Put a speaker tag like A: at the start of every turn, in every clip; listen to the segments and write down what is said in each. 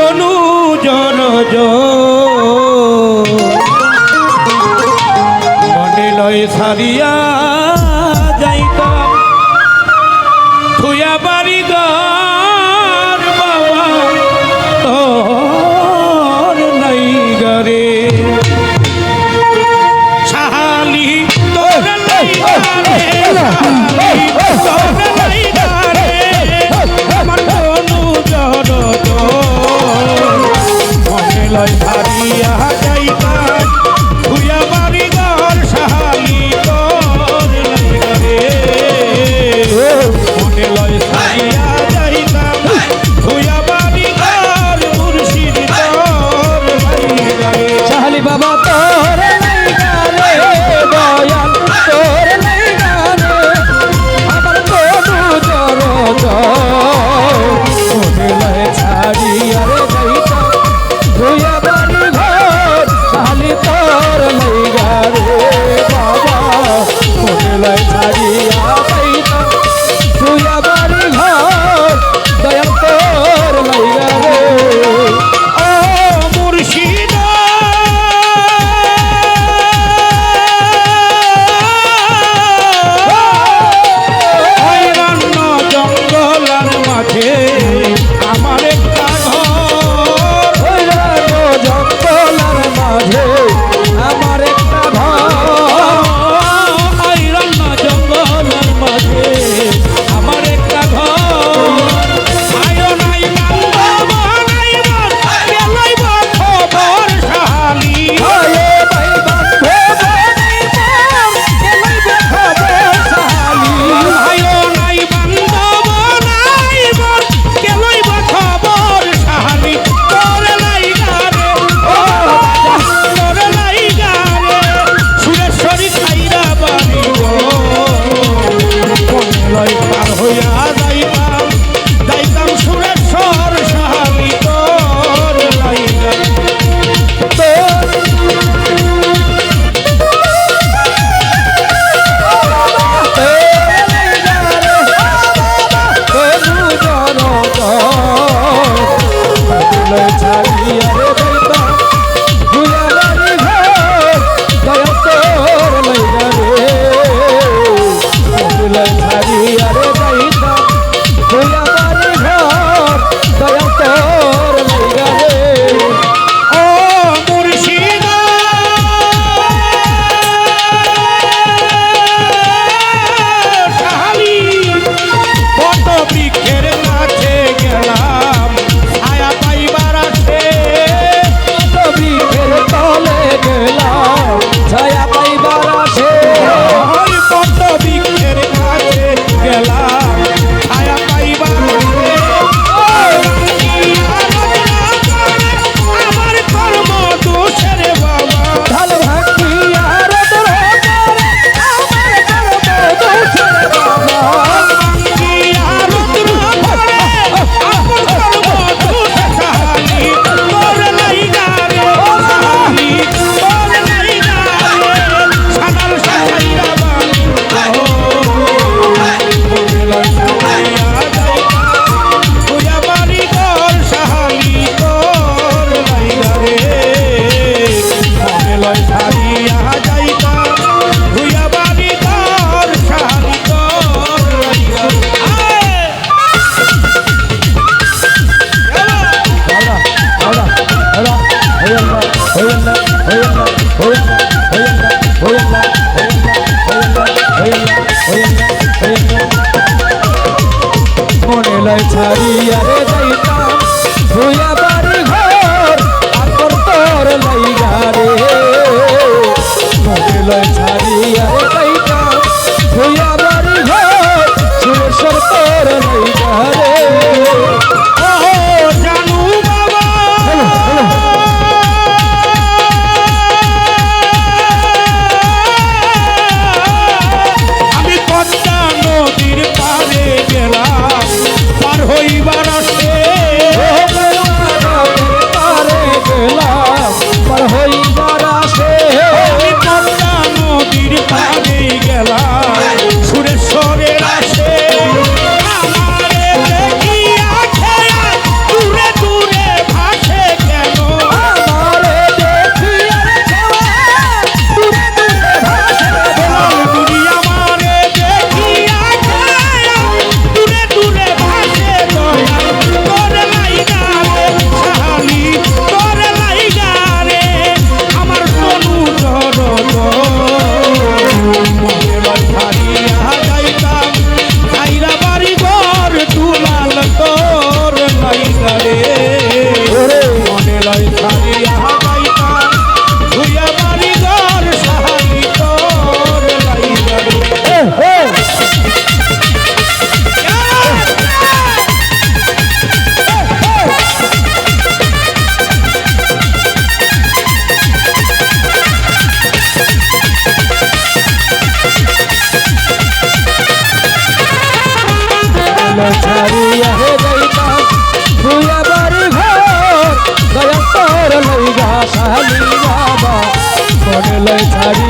A: তনু জনজ মনে লয় সারিয়া যাইতাম। থুয়া বাড়ি গা।
B: ছাড়িয়া যাইতাম ভুয়া লয় ছাড়ি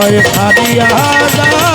A: মনে লয়